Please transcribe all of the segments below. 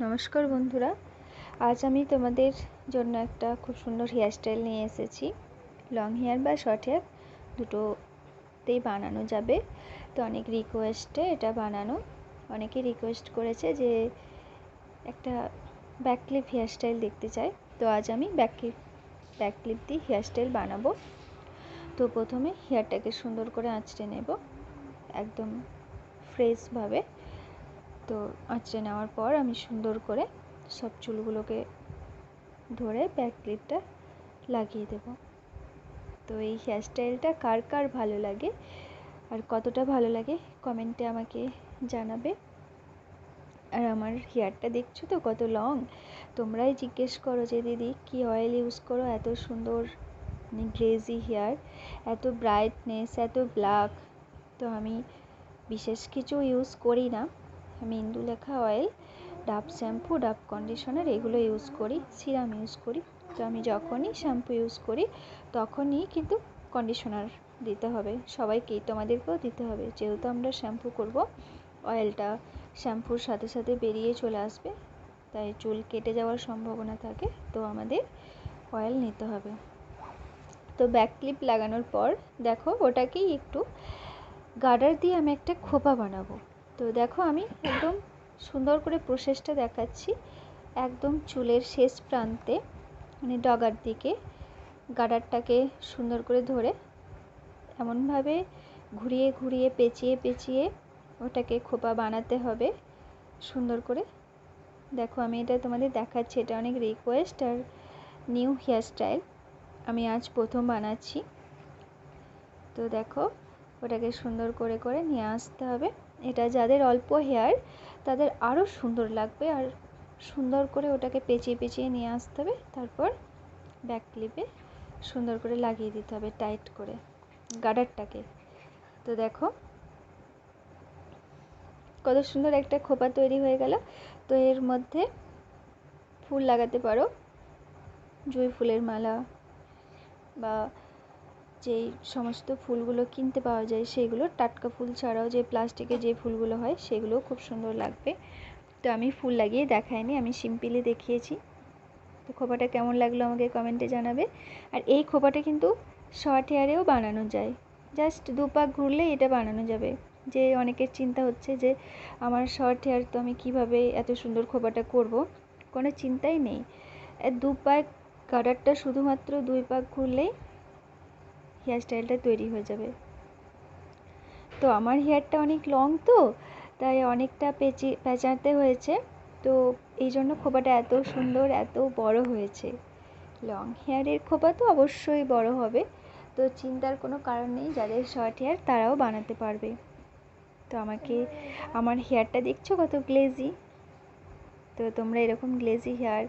নমস্কার বন্ধুরা। আজ আমি তোমাদের জন্য একটা খুব সুন্দর হেয়ারস্টাইল নিয়ে এসেছি। লং হেয়ার বা শর্ট হেয়ার দুটোতেই বানানো যাবে। তো অনেক রিকোয়েস্টে এটা বানানো। অনেকে রিকোয়েস্ট করেছে যে একটা ব্যাক ক্লিপ হেয়ারস্টাইল দেখতে চাই। তো আজ আমি ব্যাক ক্লিপ ব্যাক ক্লিপ দিয়ে হেয়ারস্টাইল বানাবো। তো প্রথমে হেয়ারটাকে সুন্দর করে আঁচড়ে নেব। একদম ফ্রেশভাবে তো আঁচড়ে নেওয়ার পর আমি সুন্দর করে সব চুলগুলোকে ধরে ব্যাক ক্লিপটা লাগিয়ে দেব। তো এই হেয়ারস্টাইলটা কার কার ভালো লাগে আর কতটা ভালো লাগে কমেন্টে আমাকে জানাবে। আর আমার হেয়ারটা দেখছ তো কত লং তোমরাই জিজ্ঞেস করো যে, দিদি, কি অয়েল ইউজ করো? এত সুন্দর মানে গ্রেজি হেয়ার এত ব্রাইটনেস এত ব্ল্যাক তো আমি বিশেষ কিছু ইউজ করি না। আমি Indulekha oil Dove shampoo, Dove conditioner এগুলো ইউজ করি, সিরাম ইউজ করি। তো আমি যখনই শ্যাম্পু ইউজ করি, তখনই কিন্তু কন্ডিশনার দিতে হবে। সবাইকেই তোমাদেরকেও দিতে হবে। যেহেতু আমরা শ্যাম্পু করব অয়েলটা শ্যাম্পুর সাথে সাথে বেরিয়ে চলে আসবে। তাই চুল কেটে যাওয়ার সম্ভাবনা থাকে, তো আমাদের অয়েল নিতে হবে। তো ব্যাক ক্লিপ লাগানোর পর, দেখো ওটাকেই একটু গার্ডার দিয়ে আমি একটা খোপা বানাবো। তো দেখো আমি একদম সুন্দর করে প্রসেসটা দেখাচ্ছি একদম চুলের শেষ প্রান্তে মানে ডগার দিকে। গাডারটাকে সুন্দর করে ধরে এমনভাবে ঘুরিয়ে ঘুরিয়ে পেঁচিয়ে পেঁচিয়ে ওটাকে খোপা বানাতে হবে। সুন্দর করে। দেখো আমি এটা তোমাদের দেখাচ্ছি, এটা অনেক রিকোয়েস্ট আর নিউ হেয়ারস্টাইল আমি আজ প্রথম বানাচ্ছি। তো দেখো ওটাকে সুন্দর করে করে নিয়ে আসতে হবে। এটা যাদের অল্প হেয়ার তাদের আরও সুন্দর লাগবে। আর সুন্দর করে ওটাকে পেঁচিয়ে পেঁচিয়ে নিয়ে আসতে হবে। তারপর ব্যাক ক্লিপে সুন্দর করে লাগিয়ে দিতে হবে টাইট করে গার্ডারটাকে তো দেখো, কত সুন্দর একটা খোপা তৈরি হয়ে গেল। তো এর মধ্যে ফুল লাগাতে পারো। জুঁই ফুলের মালা বা যেই সমস্ত ফুলগুলো কিনতে পাওয়া যায় সেগুলো টাটকা ফুল ছাড়াও যে প্লাস্টিকে যে ফুলগুলো হয় সেগুলো খুব সুন্দর লাগবে। তো আমি ফুল লাগিয়ে দেখাইনি, আমি সিম্পলি দেখিয়েছি। তো খোপাটা কেমন লাগল আমাকে কমেন্টে জানাবে। আর এই খোপাটা কিন্তু শর্ট হেয়ারেও বানানো যায়। জাস্ট দু পাক ঘুরলে এটা বানানো যাবে। যে অনেকের চিন্তা হচ্ছে যে, আমার শর্ট হেয়ার তো আমি কীভাবে এত সুন্দর খোপাটা করব? কোনো চিন্তাই নেই। দু পাক কাটারটা শুধুমাত্র দুই পাক ঘুরলেই হেয়ারস্টাইলটা তৈরি হয়ে যাবে। তো আমার হেয়ারটা অনেক লং তো, তাই অনেকটা পেঁচি, পেঁচাতে হয়েছে। তো এই জন্য খোপাটা এত সুন্দর, এত বড় হয়েছে। লং হেয়ারের খোপা তো অবশ্যই বড় হবে। তো চিন্তার কোনো কারণ নেই, যাদের শর্ট হেয়ার তারাও বানাতে পারবে। তো আমাকে, আমার হেয়ারটা দেখছ কত গ্লেজি তো তোমরা এরকম গ্লেজি হেয়ার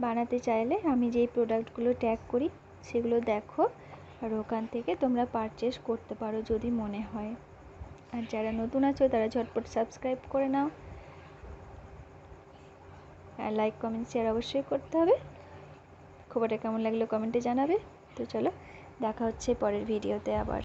বানাতে চাইলে আমি যেই প্রোডাক্টগুলো ট্যাগ করি, সেগুলো দেখো। আর ওখান থেকে তোমরা পারচেস করতে পারো যদি মনে হয়। আর যারা নতুন আছো, তারা ঝটপট সাবস্ক্রাইব করে নাও। আর লাইক কমেন্ট শেয়ার অবশ্যই করতে হবে। খবরটা কেমন লাগল কমেন্টে জানাবে। তো চলো, দেখা হচ্ছে পরের ভিডিওতে আবার।